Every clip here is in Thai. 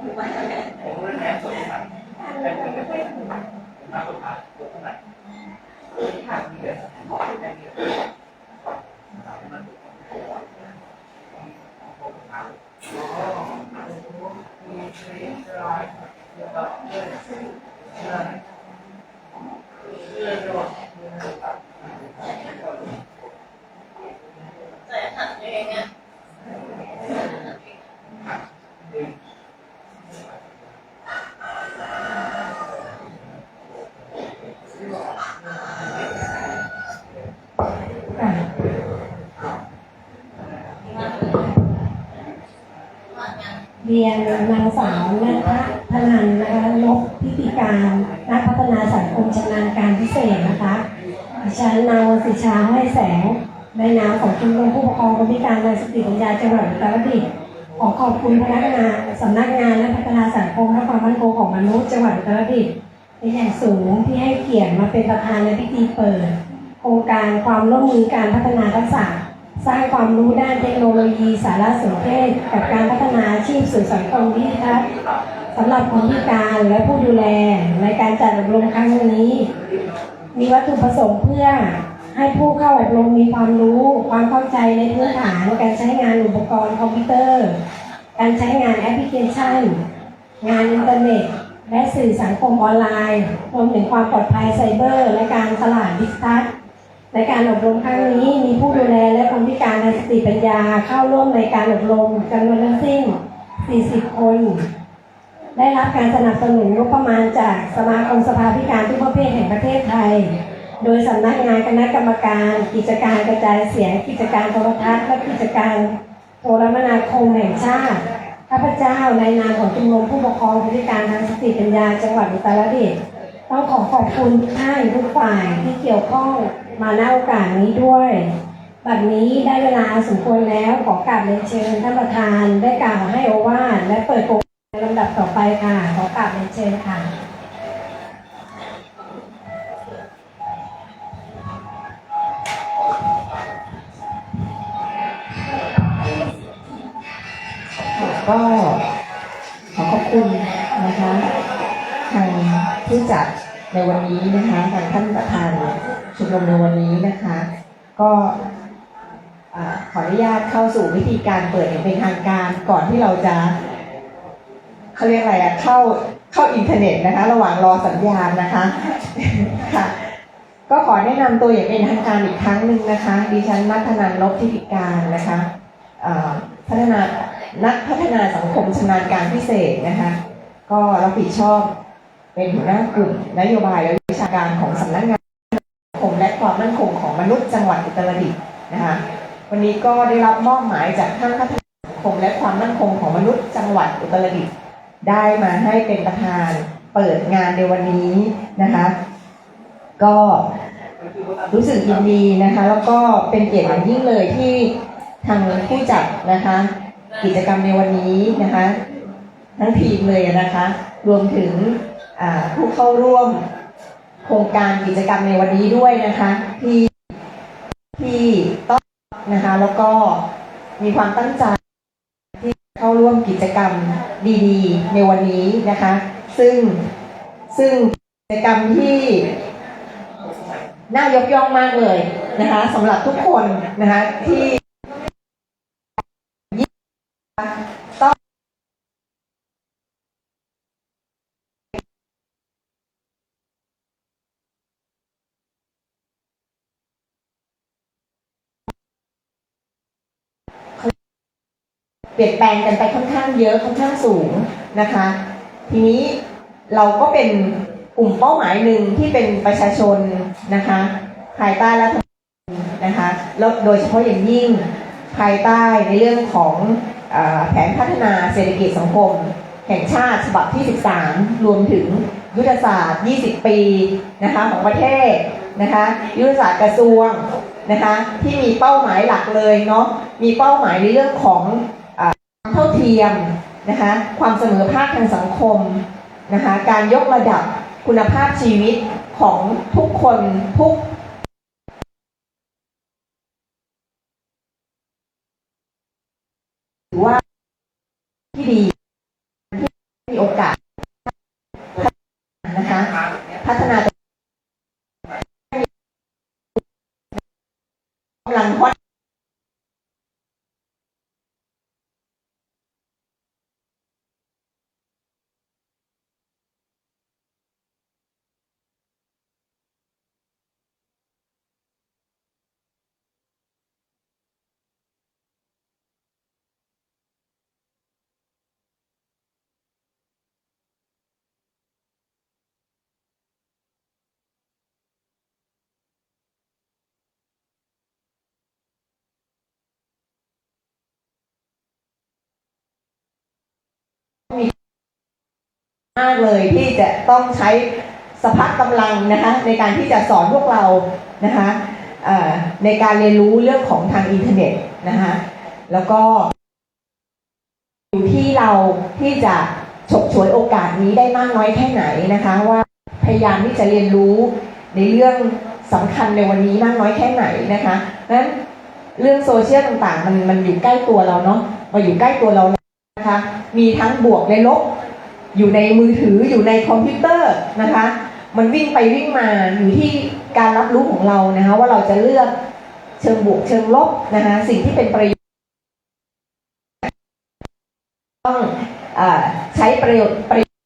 ผมเล่นแหนสดที่ไหนเป็นเป็นเป็นมาสุดท้ายตัวเท่าไหร่ขาดเดือนขอแค่นี้哦。ใส่อาหารยั เรียนนางสาวนัทพนันนะคะนกพิธีการนักพัฒนาสังคมชำนาญการพิเศษนะคะดิฉันนางวันศิชาห้อยแสงในนามของชมรมผู้ปกครองคนพิการทางสติปัญญาจังหวัดอุตรดิตถ์ขอขอบคุณพนักงานสำนักงานและพัฒนาสังคมและความมั่นคงของมนุษย์จังหวัดอุตรดิตถ์เป็นอย่างสูงที่ให้เกียรติมาเป็นประธานในพิธีเปิด โครงการความร่วมมือการพัฒนาทักษะ สร้างความรู้ด้านเทคโนโลยีสารสนเทศ กับการพัฒนาอาชีพสู่สังคมวิทยทัศน์สำหรับคนพิการและผู้ดูแลในการจัดอบรมครั้งนี้ มีวัตถุประสงค์เพื่อให้ผู้เข้าอบรมมีความรู้ ความเข้าใจในพื้นฐานการใช้งานอุปกรณ์คอมพิวเตอร์ การใช้งานแอปพลิเคชัน งานอินเทอร์เน็ต และสื่อสังคมออนไลน์รวมถึงความปลอดภัยไซเบอร์ และการตลาดดิจิทัล ในการอบรมครั้งนี้มีผู้ดูแลและคนพิการทางสติปัญญาเข้าร่วมในการอบรมจำนวนทั้งสิ้น 40 คน ได้รับการสนับสนุนงบประมาณจากสมาคมสภาพิการทุกประเภทแห่งประเทศไทย โดยสำนักงานคณะกรรมการ กิจการกระจายเสียง กิจการโทรทัศน์และกิจการโทรมนาคมแห่งชาติข้าพเจ้าในนามของชมรมผู้ปกครองพิการทางสติปัญญา จังหวัดอุตรดิตถ์ ต้องขอขอบคุณทุกท่านทุกฝ่ายที่เกี่ยวข้องมาณโอกาสนี้ด้วยบัดนี้ได้เวลาสมควรแล้วขอกราบเรียนเชิญท่านประธานได้กล่าวให้โอวาทและเปิดโปรในลำดับต่อไปค่ะ ขอกราบเรียนเชิญค่ะก็ขอขอบคุณนะคะ ผู้จัดในวันนี้นะคะทางท่านประธานชมรมในวันนี้นะคะ ก็ขออนุญาตเข้าสู่วิธีการเปิดอย่างเป็นทางการก่อนที่เราจะเขาเรียกอะไรอะเข้าเข้าอินเทอร์เน็ตนะคะ ระหว่างรอสัญญาณนะคะค่ะก็ขอแนะนำตัวอย่างเป็นทางการอีกครั้งหนึ่งนะคะ ดิฉันนัทนันท์นพทิติการนะคะพัฒนานักพัฒนาสังคมชำนาญการพิเศษนะคะ ก็รับผิดชอบ เป็นหัวหน้ากลุ่มนโยบายและวิชาการของสำนักงานคมและความมั่นคงของมนุษย์จังหวัดอุตรดิตถ์นะคะวันนี้ก็ได้รับมอบหมายจากท่านพัฒนาสังคมและความมั่นคงของมนุษย์จังหวัดอุตรดิตถ์ได้มาให้เป็นประธานเปิดงานในวันนี้นะคะก็รู้สึกยินดีนะคะแล้วก็เป็นเกียรติอย่างยิ่งเลยที่ทางผู้จัดนะคะ กิจกรรมในวันนี้นะคะ ทั้งทีมเลยนะคะ รวมถึงผู้เข้าร่วมโครงการกิจกรรมในวันนี้ด้วยนะคะ ที่ที่ต้องนะคะแล้วก็มีความตั้งใจที่เข้าร่วมกิจกรรมดีๆ ในวันนี้นะคะ ซึ่งซึ่งกิจกรรมที่น่ายกย่องมากเลยนะคะสำหรับทุกคนนะคะที่ต้องเปลี่ยนแปลงกันไปค่อนข้างเยอะค่อนข้างสูงนะคะ ทีนี้เราก็เป็นกลุ่มเป้าหมายหนึ่งที่เป็นประชาชนนะคะภายใต้รัฐธรรมนูญนะคะแล้วโดยเฉพาะอย่างยิ่งภายใต้ในเรื่องของอแผนพัฒนาเศรษฐกิจสังคม แห่งชาติฉบับที่ 13 รวมถึงยุทธศาสตร์ 20 ปีนะคะของประเทศนะคะยุทธศาสตร์กระทรวงนะคะที่มีเป้าหมายหลักเลยเนาะมีเป้าหมายในเรื่องของ เออความเท่าเทียมนะคะความเสมอภาคทางสังคมนะคะการยกระดับคุณภาพชีวิตของทุกคนทุกถือว่าที่ดี มากเลยที่จะต้องใช้สภาพกำลังนะคะในการที่จะสอนพวกเรานะคะในการเรียนรู้เรื่องของทางอินเทอร์เน็ตนะคะแล้วก็อยู่ที่เราที่จะฉกฉวยโอกาสนี้ได้มากน้อยแค่ไหนนะคะว่าพยายามที่จะเรียนรู้ในเรื่องสำคัญในวันนี้มากน้อยแค่ไหนนะคะนั้นเรื่องโซเชียลต่างๆ มันมันอยู่ใกล้ตัวเราเนาะมาอยู่ใกล้ตัวเรานะคะมีทั้งบวกและลบ อยู่ในมือถืออยู่ในคอมพิวเตอร์นะคะ มันวิ่งไปวิ่งมาอยู่ที่การรับรู้ของเรานะคะ ว่าเราจะเลือกเชิงบวกเชิงลบนะคะ สิ่งที่เป็นประโยชน์ต้องอใช้ประโยชน์ประโยชน์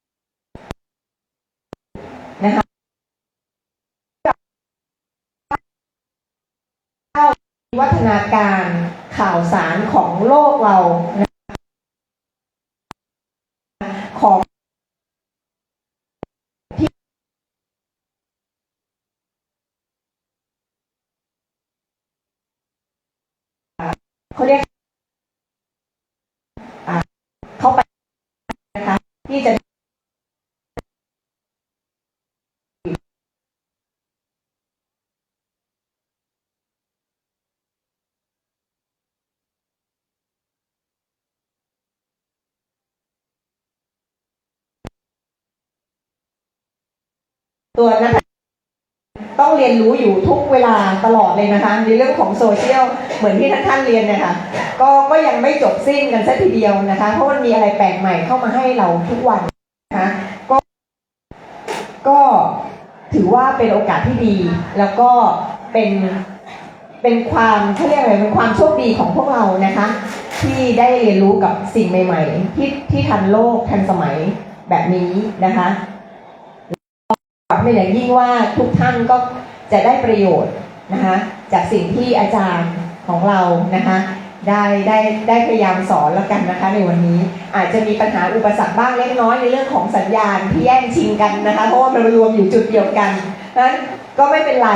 นะคะวัฒนาการข่าวสารของโลกเรานะของ เขาเรียกเข้าไปนะคะที่จะตัวนะคะ ต้องเรียนรู้อยู่ทุกเวลาตลอดเลยนะคะในเรื่องของโซเชียลเหมือนที่ท่านท่านเรียนเนี่ยค่ะก็ก็ยังไม่จบสิ้นกันสักทีเดียวนะคะ เพราะมันมีอะไรแปลกใหม่เข้ามาให้เราทุกวันนะคะก็ก็ถือว่าเป็นโอกาสที่ดี แล้วก็เป็นเป็นความเขาเรียกอะไรเป็นความโชคดีของพวกเรานะคะ ที่ได้เรียนรู้กับสิ่งใหม่ ๆ ที่ที่ทันโลกทันสมัยแบบนี้นะคะ เป็นอย่างยิ่งว่าทุกท่านก็จะได้ประโยชน์นะคะจากสิ่งที่อาจารย์ของเรานะคะได้ได้ได้พยายามสอนแล้วกันนะคะในวันนี้อาจจะมีปัญหาอุปสรรคบ้างเล็กน้อยในเรื่องของสัญญาณที่แย่งชิงกันนะคะเพราะว่ามันรวมอยู่จุดเดียวกันนั้นก็ไม่เป็นไร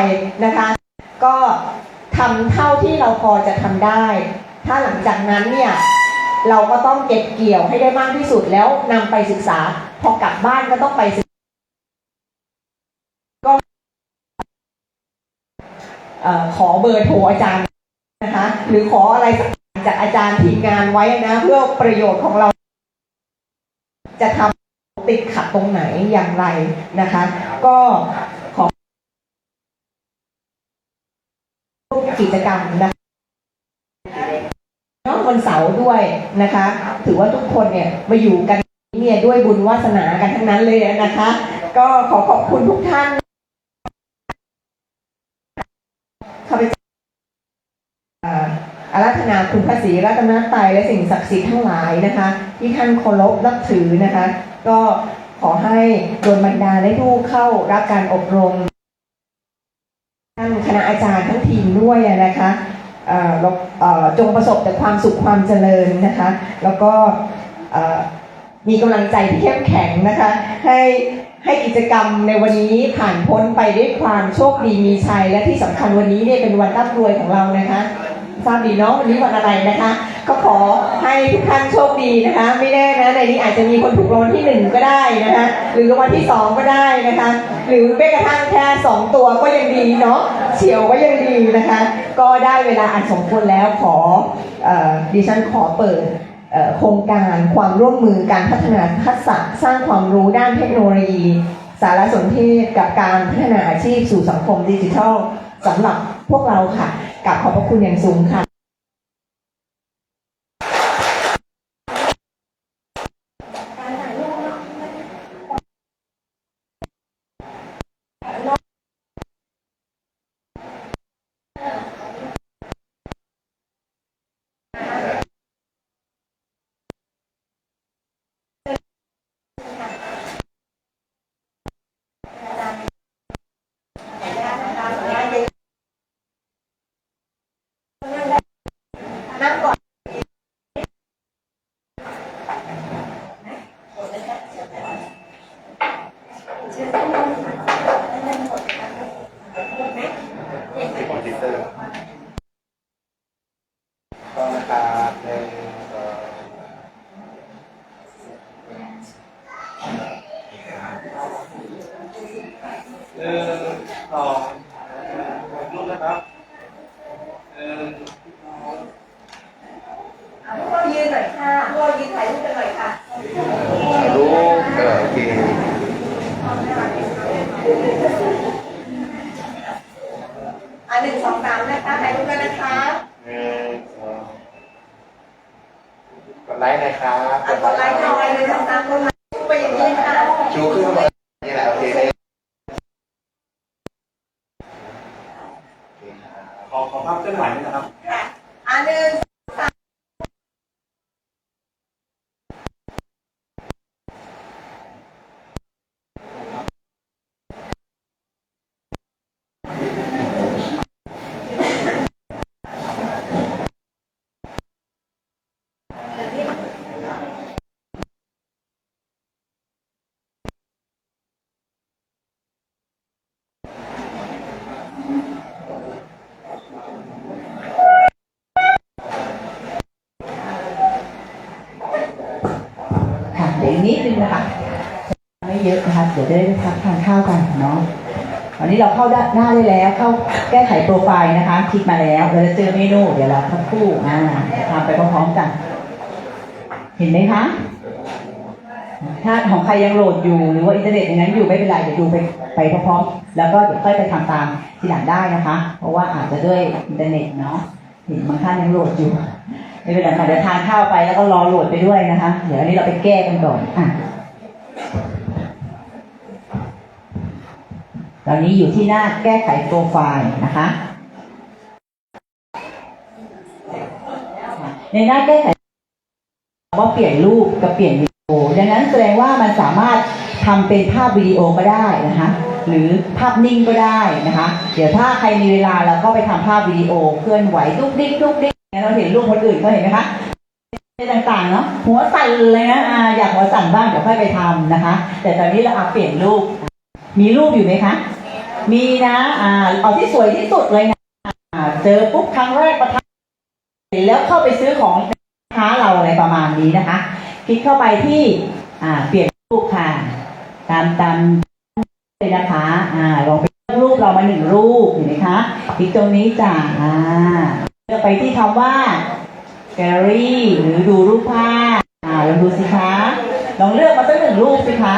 นะคะ ก็ทำเท่าที่เราพอจะทำได้ ถ้าหลังจากนั้นเนี่ยเราก็ต้องเก็บเกี่ยวให้ได้มากที่สุดแล้วนำไปศึกษา พอกลับบ้านก็ต้องไปศึกก็เอ่อ ขอเบอร์โทรอาจารย์นะคะ หรือขออะไรสักอย่างจากอาจารย์ทีมงานไว้นะ เพื่อประโยชน์ของเรา จะทำติดขัดตรงไหนอย่างไรนะคะ ก็ขอกิจกรรมนะคะเนาะวันเสาร์ด้วยนะคะ ถือว่าทุกคนเนี่ยมาอยู่กันเนี่ยด้วยบุญวาสนากันทั้งนั้นเลยนะคะ ก็ขอขอบคุณทุกท่านข้าพเจ้า อาอารัธนาคุณพระศรีรัตนตรัยและสิ่งศักดิ์สิทธิ์ทั้งหลายนะคะ ที่ท่านเคารพนับถือนะคะ ก็ขอให้โดนบรรดาได้ลูกเข้ารับการอบรมท่านคณะอาจารย์ทั้งทีมด้วยนะคะจงประสบแต่ความสุขความเจริญนะคะ แล้วก็มีกำลังใจที่เข้มแข็งนะคะ ให้ให้กิจกรรมในวันนี้ผ่านพ้นไปด้วยความโชคดีมีชัยและที่สำคัญวันนี้เนี่ยเป็นวันร่ำรวยของเรานะคะ ทราบดีเนาะวันนี้วันอะไรนะคะ ก็ขอให้ทุกท่านโชคดีนะคะ ไม่แน่นะในนี้อาจจะมีคนถูกรางวัลที่หนึ่งก็ได้นะคะ หรือรางวัลที่สองก็ได้นะคะ หรือแม้กระทั่งแค่สองตัวก็ยังดีเนาะเฉียวก็ยังดีนะคะ ก็ได้เวลาอันสมควรแล้วขอออดิฉันขอเปิดโครงการความร่วมมือการพัฒนาทักษะสร้างความรู้ด้านเทคโนโลยี สารสนเทศกับการพัฒนาอาชีพสู่สังคมดิจิทัลสำหรับพวกเราค่ะ กับขอบพระคุณอย่างสูงค่ะ เป็นค ขอขอภาพเคลื่อนไหวด้วยนะครับค่ะอะหนึ่ง ค่ะเดี๋ยวอีกนิดนึงนะคะ ไม่เยอะนะคะเดี๋ยวจะได้พักทานข้าวกันเนาะวันนี้เราเข้าด้านหน้าได้แล้ว เข้าแก้ไขโปรไฟล์นะคะคลิกมาแล้วเราจะเจอเมนู เดี๋ยวเราสักคู่อ่าทำไปพร้อมๆกัน เห็นไหมคะ ถ้าของใครยังโหลดอยู่หรือว่าอินเทอร์เน็ตอย่างนั้นอยู่ไม่เป็นไรเดี๋ยวดูไปไปพร้อมๆแล้วก็เดี๋ยวค่อยไปทำตามทีหลังได้นะคะ เพราะว่าอาจจะด้วยอินเทอร์เน็ตเนาะเห็นบางท่านยังโหลดอยู่ไม่เป็นไรค่ะเดี๋ยวทานข้าวไปแล้วก็รอโหลดไปด้วยนะคะ เดี๋ยวอันนี้เราไปแก้กันก่อนอะ ตอนนี้อยู่ที่หน้าแก้ไขโปรไฟล์นะคะ ในหน้าแก้ไขว่าเปลี่ยนรูปกับเปลี่ยนวิดีโอ ดังนั้นแสดงว่ามันสามารถทำเป็นภาพวิดีโอก็ได้นะคะ หรือภาพนิ่งก็ได้นะคะ เดี๋ยวถ้าใครมีเวลาเราก็ไปทำภาพวิดีโอเคลื่อนไหวดุ๊กดิ๊กดุ๊กดิ๊กเราเห็นรูปคนอื่นเขาเห็นไหมคะต่างๆเนาะหัวสั่นเลยนะอยากหัวสั่นบ้างเดี๋ยวค่อยไปทำนะคะ แต่ตอนนี้เราเอาเปลี่ยนรูป มีรูปอยู่ไหมคะ มีนะอ่าเอาที่สวยที่สุดเลยนะอ่าเจอปุ๊บครั้งแรกประทับแล้วเข้าไปซื้อของค้าเราอะไรประมาณนี้นะคะ คลิกเข้าไปที่อ่าเปลี่ยนรูปค่ะ ตามตามเลยนะคะอ่าลองไปเลือกรูปเรามาหนึ่งรูปเห็นไหมคะคลิกตรงนี้จ้ะอ่าเลือกไปที่คำว่าแกลลอรี่หรือดูรูปภาพอ่าลองดูสิคะลองเลือกมาสักหนึ่งรูปสิคะ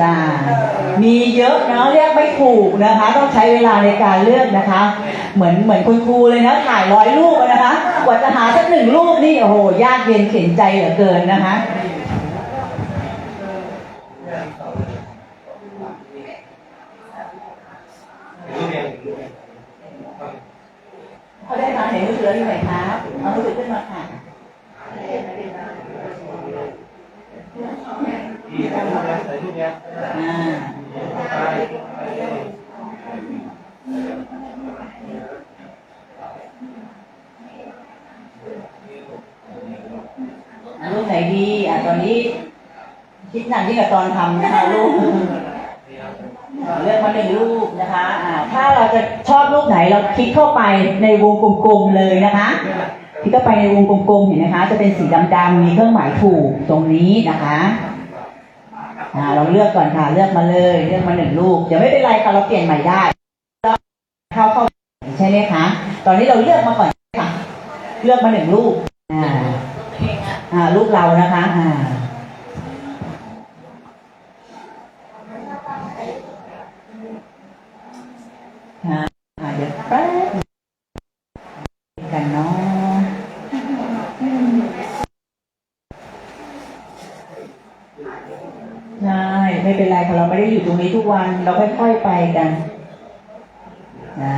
จ้ามีเยอะเนาะเรียกไม่ถูกนะคะ ต้องใช้เวลาในการเลือกนะคะ เหมือนเหมือนคุณครูเลยนะถ่ายร้อยรูปนะคะ กว่าจะหาสักหนึ่งรูปนี่โอ้โหยากเย็นเข็นใจเหลือเกินนะคะเขาได้มาเห็นมือถือที่ไหนครับเอามือถือขึ้นมาค่ะ ที่ทำงานใส่รูปเนี้ย อ่า ไป เอารูปไหนดีอะ ตอนนี้ คิดหนักยิ่งกับตอนทำนะคะรูปอ่าเลือกมาหนึ่งรูปนะคะถ้าเราจะชอบรูปไหนเราคลิกเข้าไปในวงกลมๆเลยนะคะคลิกเข้าไปในวงกลมๆเห็นไหมคะ จะเป็นสีดำๆมีเครื่องหมายถูกตรงนี้นะคะเราเลือกก่อนค่ะเลือกมาเลยเลือกมาหนึ่งรูปเดี๋ยวไม่เป็นไรค่ะเราเปลี่ยนใหม่ได้เข้าเข้าใช่ไหมคะ ตอนนี้เราเลือกมาก่อนค่ะ เลือกมาหนึ่งรูปอ่า อ่ารูปเรานะคะอ่าค่ะอ่าเดี๋ยวแป๊บกันเนาะใช่ไม่เป็นไรค่ะเราไม่ได้อยู่ตรงนี้ทุกวันเราค่อยๆไปกันอ่า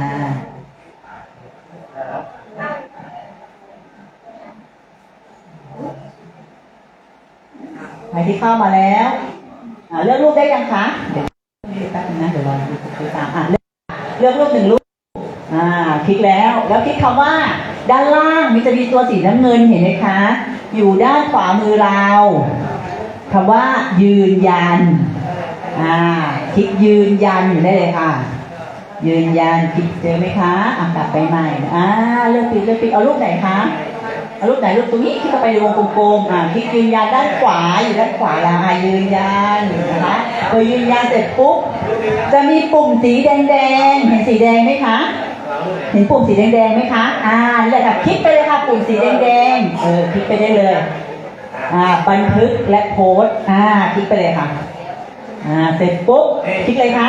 ใครที่ เข้ามาแล้วเลือกรูปได้ยังคะเดี๋ยวแป๊บนึงนะเดี๋ยวรอดูตามอะเลือกเลือกรูปหนึ่งรูปอ่าคลิกแล้วแล้วคลิกคำว่า ด้านล่างมีจะมีตัวสีน้ำเงินเห็นไหมคะ อยู่ด้านขวามือเราคำว่ายืนยันอ่าคลิกยืนยันอยู่ได้เลยค่ะ ยืนยันคลิกเจอไหมคะอะกลับไปใหม่อ่าเลือกปิดเลือกปิดเอารูปไหนคะ รูปไหนรูปตรงนี้คลิกเข้าไปในวงกลมๆอ่าคลิกยืนยันด้านขวาอยู่ด้านขวาแล้วอ่ายืนยันนะคะพอยืนยันเสร็จปุ๊บจะมีปุ่มสีแดงๆเห็นสีแดงไหมคะเห็นปุ่มสีแดงๆไหมคะอ่านี่แหละค่ะคลิกไปเลยค่ะปุ่มสีแดงๆเออคลิกไปได้เลยอ่าบันทึกและโพสอ่าคลิกไปเลยค่ะอ่าเสร็จปุ๊บคลิกเลยค่ะ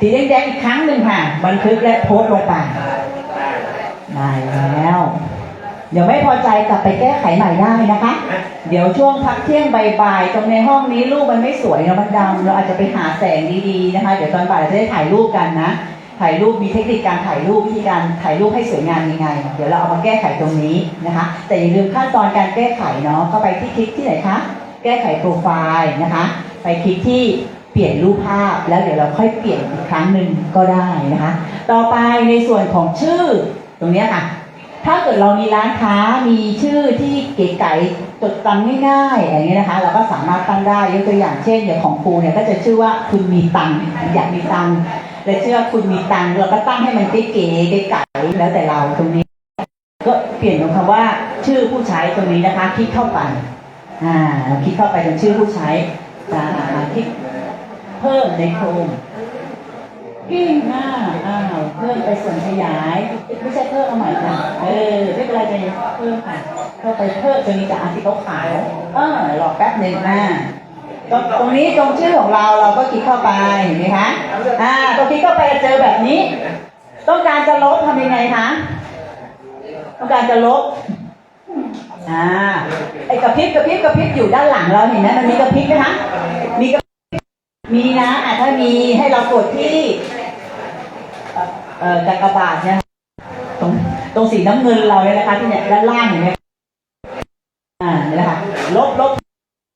สีแดงๆอีกครั้งหนึ่งค่ะ บันทึกและโพสลงไปได้แล้ว เดี๋ยวไม่พอใจกลับไปแก้ไขใหม่ได้นะคะ เดี๋ยวช่วงพักเที่ยงบ่ายๆตรงในห้องนี้รูปมันไม่สวยนะมันดำเราอาจจะไปหาแสงดีๆนะคะ เดี๋ยวตอนบ่ายเราจะได้ถ่ายรูปกันนะ ถ่ายรูปมีเทคนิคการถ่ายรูปวิธีการถ่ายรูปให้สวยงามยังไง เดี๋ยวเราเอามาแก้ไขตรงนี้นะคะ แต่อย่าลืมขั้นตอนการแก้ไขเนาะก็ไปที่คลิกที่ไหนคะ แก้ไขโปรไฟล์นะคะ ไปคลิกที่เปลี่ยนรูปภาพแล้วเดี๋ยวเราค่อยเปลี่ยนอีกครั้งหนึ่งก็ได้นะคะ ต่อไปในส่วนของชื่อตรงเนี้ยค่ะ ถ้าเกิดเรามีร้านค้ามีชื่อที่เก๋ไก๋จดจำง่ายๆอย่างเงี้นะคะ เราก็สามารถตั้งได้ยกตัวอย่างเช่นอย่างของครูเนี่ยก็จะชื่อว่าคุณมีตังอยากมีตังและชื่อว่าคุณมีตังเราก็ตั้งให้มันเก๋เก๋ๆแล้วแต่เราตรงนี้ ก็เปลี่ยนเป็นคำว่าชื่อผู้ใช้ตรงนี้นะคะ คลิกเข้าไปอ่าคลิกเข้าไปเป็นชื่อผู้ใช้อ่าคลิกเพิ่มในโครง กิ้งหน้าอ้าวเพิ่มไปส่วนขยาย ไม่ใช่เพิ่มเอาใหม่ค่ะ เออไม่เป็นไรจะเพิ่มค่ะเข้าไปเพิ่มตัวนี้จากอันที่เขาขายเออรอแป๊บหนึ่งนะตรงตรงนี้ตรงชื่อของเราเราก็คลิกเข้าไปเห็นไหมคะ อ่า ตรงคลิกเข้าไปเจอแบบนี้ ต้องการจะลบทำยังไงคะ ต้องการจะลบ อ่า ไอ้กระพริบกระพริบกระพริบอยู่ด้านหลังเราเห็นไหมมันมีกระพริบไหมคะ มีกระพริบมีนะอะถ้ามีให้เรากดที่ กากบาทเนี่ยตรงตรงสีน้ำเงินเราเนี่ยนะคะ ที่เนี่ยด้านล่างเห็นไหมอ่านี่แหละค่ะลบลบ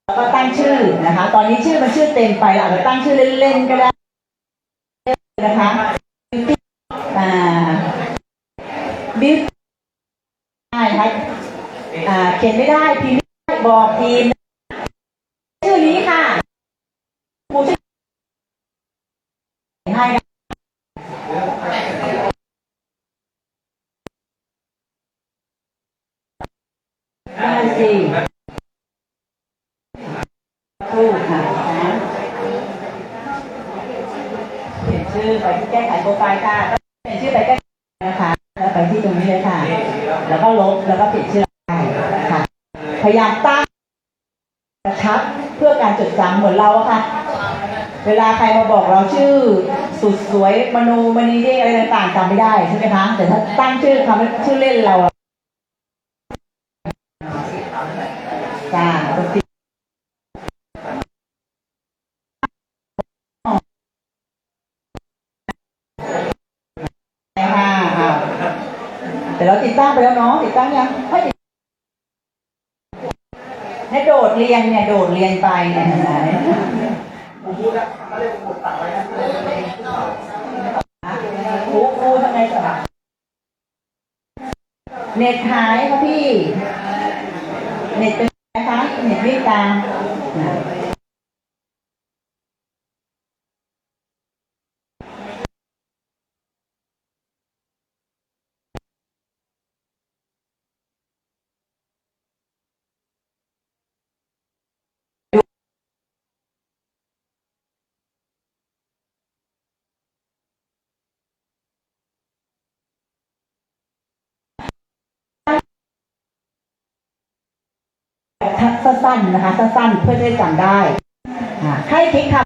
แล้วก็ตั้งชื่อนะคะ ตอนนี้ชื่อมันชื่อเต็มไปเราอาจจะตั้งชื่อเล่นๆก็ได้นะคะอ่าบิวได้นะคะอ่าเขียนไม่ได้พิมพ์ไม่ได้บอกทีมชื่อนี้ค่ะครูชื่อให้นะได้สิครูค่ะนะเขียนชื่อไปที่แก้ไขโปรไฟล์ค่ะก็เขียนชื่อไปแก้ไขนะคะ แล้วไปที่ตรงนี้เลยค่ะ แล้วก็ลบแล้วก็เปลี่ยนชื่อได้ค่ะ พยายามตั้งกระชับเพื่อการจดจำเหมือนเราอะค่ะ เวลาใครมาบอกเราชื่อสุดสวยมโนมณีเดอะไรต่างๆจำไม่ได้ใช่ไหมคะแต่ถ้าตั้งชื่อคำชื่อเล่นเราจ้าปกติค่ะอ่าแตั้งไปแล้วเนาะติดตั้งยังไม่ติดเนี่ยโดดเรียนเนี่ยโดดเรียนไปเนี่ยเห็นไหมครูครูทำไงต่อเน็ตหายค่ะพี่ เน็ตเป็นไงคะ เน็ตวิ่งตามนะ สั้นๆนะคะสั้นๆเพื่อจะได้จำได้ให้คลิกคำ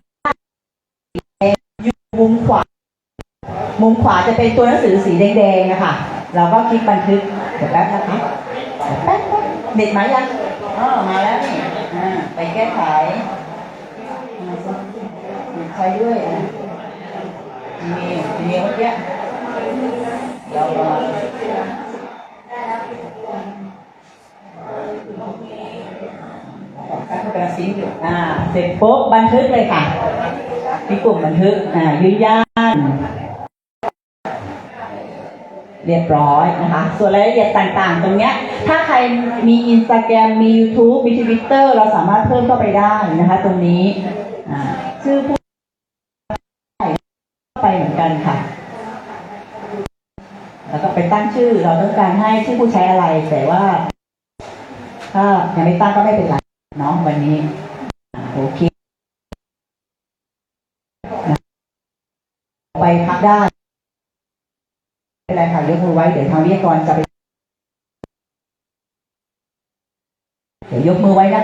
อยู่มุมขวา มุมขวาจะเป็นตัวหนังสือสีแดงๆนะคะเราก็คลิกบันทึกเดี๋ยวแป๊บนะคะเดี๋ยวแป๊บเด็ดมายังอ๋อมาแล้วนี่ไปแก้ไขใช้ด้วยอะมีมีเมื่อกี้เรา กำลังซิงค์อยู่อ่า เสร็จปุ๊บบันทึกเลยค่ะมีปุ่มบันทึกอ่ายืนยันเรียบร้อยนะคะ ส่วนรายละเอียดต่างๆ ตรงเนี้ย ถ้าใครมีอินสตาแกรมมี YouTube มีทวิตเตอร์เราสามารถเพิ่มเข้าไปได้นะคะ ตรงนี้อ่าชื่อผู้ใช้ไปเหมือนกันค่ะ แล้วก็ไปตั้งชื่อเราต้องการให้ชื่อผู้ใช้อะไรแต่ว่า ถ้ายังไม่ตั้งก็ไม่เป็นไร น้องวันนี้ โอเค ไปพักได้ไม่เป็นไรค่ะยกมือไว้ เดี๋ยวทางวิทยากรจะไป เดี๋ยวยกมือไว้นะ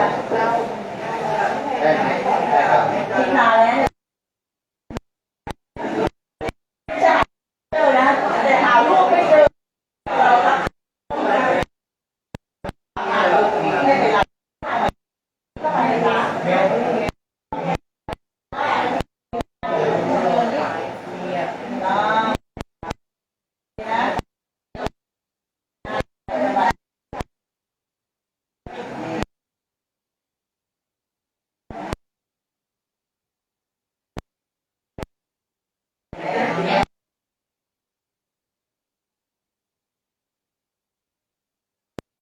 Castral